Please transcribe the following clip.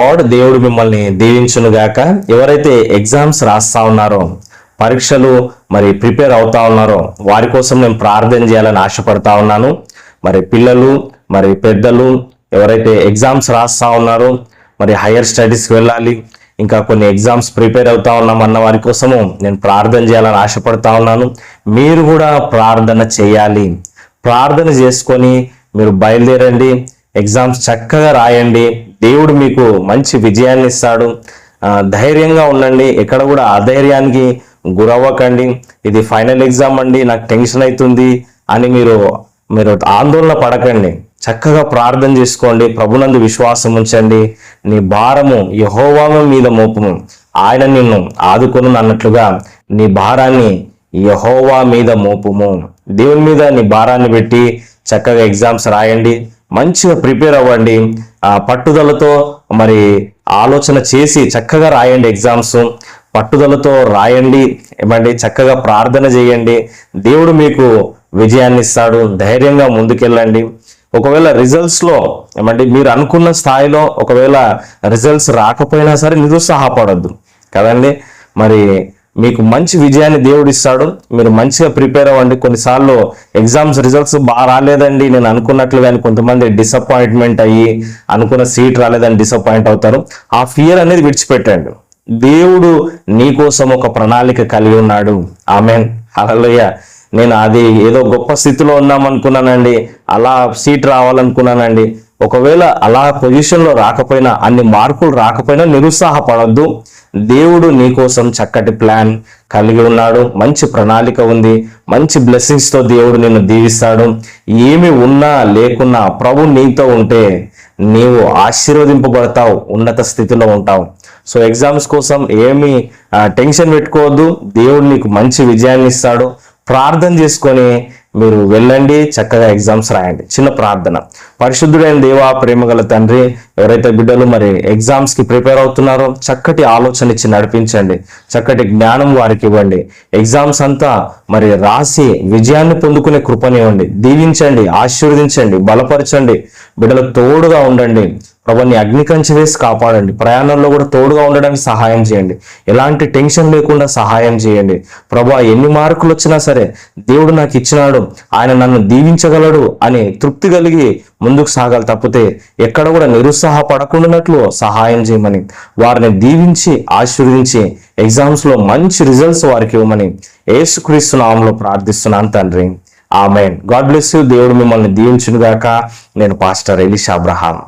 God దేవుడు మిమ్మల్ని దీవించునుగాక. ఎవరైతే ఎగ్జామ్స్ రాస్తా ఉన్నారో పరీక్షలు మరి ప్రిపేర్ అవుతా ఉన్నారో వారి కోసం నేను ప్రార్థన చేయాలని ఆశపడతా ఉన్నాను. మరి పిల్లలు మరి పెద్దలు ఎవరైతే ఎగ్జామ్స్ రాస్తా ఉన్నారో మరి హయ్యర్ స్టడీస్కి వెళ్ళాలి ఇంకా కొన్ని ఎగ్జామ్స్ ప్రిపేర్ అవుతా ఉన్నాం అన్న వారి కోసము నేను ప్రార్థన చేయాలని ఆశపడతా ఉన్నాను. మీరు కూడా ప్రార్థన చేయాలి. ప్రార్థన చేసుకొని మీరు బయలుదేరండి. ఎగ్జామ్స్ చక్కగా రాయండి. దేవుడు మీకు మంచి విజయాన్ని ఇస్తాడు. ధైర్యంగా ఉండండి. ఎక్కడ కూడా అధైర్యానికి గురవ్వకండి. ఇది ఫైనల్ ఎగ్జామ్ అండి. నాకు టెన్షన్ అవుతుంది అని మీరు మీరు ఆందోళన పడకండి. చక్కగా ప్రార్థన చేసుకోండి. ప్రభునందు విశ్వాసం ఉంచండి. నీ భారము యహోవా మీద మోపము. ఆయన నిన్ను ఆదుకొను అన్నట్లుగా నీ భారాన్ని యహోవా మీద మోపుము. దేవుని మీద నీ భారాన్ని పెట్టి చక్కగా ఎగ్జామ్స్ రాయండి. మంచిగా ప్రిపేర్ అవ్వండి. పట్టుదలతో మరి ఆలోచన చేసి చక్కగా రాయండి ఎగ్జామ్స్. పట్టుదలతో రాయండి ఏమండి? చక్కగా ప్రార్థన చేయండి. దేవుడు మీకు విజయాన్ని ఇస్తాడు. ధైర్యంగా ముందుకెళ్ళండి. ఒకవేళ రిజల్ట్స్లో ఏమండి? ఏమంటే మీరు అనుకున్న స్థాయిలో ఒకవేళ రిజల్ట్స్ రాకపోయినా సరే నిరుత్సాహపడద్దు. కదండి? మరి మీకు మంచి విజయాన్ని దేవుడు ఇస్తాడు మీరు మంచిగా ప్రిపేర్ అవ్వండి. కొన్నిసార్లు ఎగ్జామ్స్ రిజల్ట్స్ బాగా రాలేదండి. నేను అనుకున్నట్లు కానీ కొంతమంది డిసప్పాయింట్మెంట్ అయ్యి అనుకున్న సీట్ రాలేదని డిసప్పాయింట్ అవుతారు. ఆ ఫియర్ అనేది విడిచిపెట్టండి. దేవుడు నీకోసం ఒక ప్రణాళిక కలిగి ఉన్నాడు. ఆమెన్ హల్లెలూయా నేను అది ఏదో గొప్ప స్థితిలో ఉన్నాం అనుకున్నానండి అలా సీట్ రావాలనుకున్నానండి. ఒకవేళ అలా పొజిషన్లో రాకపోయినా అన్ని మార్కులు రాకపోయినా నిరుత్సాహపడద్దు. దేవుడు నీ కోసం చక్కటి ప్లాన్ కలిగి ఉన్నాడు. మంచి ప్రణాళిక ఉంది. మంచి బ్లెస్సింగ్స్తో దేవుడు నిన్ను దీవిస్తాడు. ఏమి ఉన్నా లేకున్నా ప్రభు నీతో ఉంటే నీవు ఆశీర్వదింపబడతావు ఉన్నత స్థితిలో ఉంటావు. సో ఎగ్జామ్స్ కోసం ఏమి టెన్షన్ పెట్టుకోవద్దు. దేవుడు నీకు మంచి విజయాన్ని ఇస్తాడు. ప్రార్థన చేసుకొని మీరు వెళ్ళండి చక్కగా ఎగ్జామ్స్ రాయండి. చిన్న ప్రార్థన. పరిశుద్ధుడైన దేవా ప్రేమగల తండ్రి ఎవరైతే బిడ్డలు మరి ఎగ్జామ్స్కి ప్రిపేర్ అవుతున్నారో చక్కటి ఆలోచన ఇచ్చి నడిపించండి. చక్కటి జ్ఞానం వారికి ఇవ్వండి. ఎగ్జామ్స్ అంతా మరి రాసి విజయాన్ని పొందుకునే కృపనివ్వండి దీవించండి ఆశీర్వదించండి బలపరచండి. బిడ్డలకు తోడుగా ఉండండి. ప్రభాని అగ్ని కంచె వేసి కాపాడండి. ప్రయాణంలో కూడా తోడుగా ఉండడానికి సహాయం చేయండి. ఎలాంటి టెన్షన్ లేకుండా సహాయం చేయండి. ప్రభా ఎన్ని మార్కులు వచ్చినా సరే దేవుడు నాకు ఇచ్చినాడు. ఆయన నన్ను దీవించగలడు అని తృప్తి కలిగి ముందుకు సాగాలి. తప్పితే ఎక్కడ కూడా నిరుత్సాహపడకుండానట్లు సహాయం చేయమని వారిని దీవించి ఆశీర్వదించి ఎగ్జామ్స్లో మంచి రిజల్ట్స్ వారికి ఇవ్వమని ఏసుక్రీస్తు నామంలో ప్రార్థిస్తున్నాను తండ్రి. ఆమెన్. God bless you. దేవుడు మిమ్మల్ని దీవించునుగాక. నేను పాస్టర్ ఎలిషా అబ్రహాం.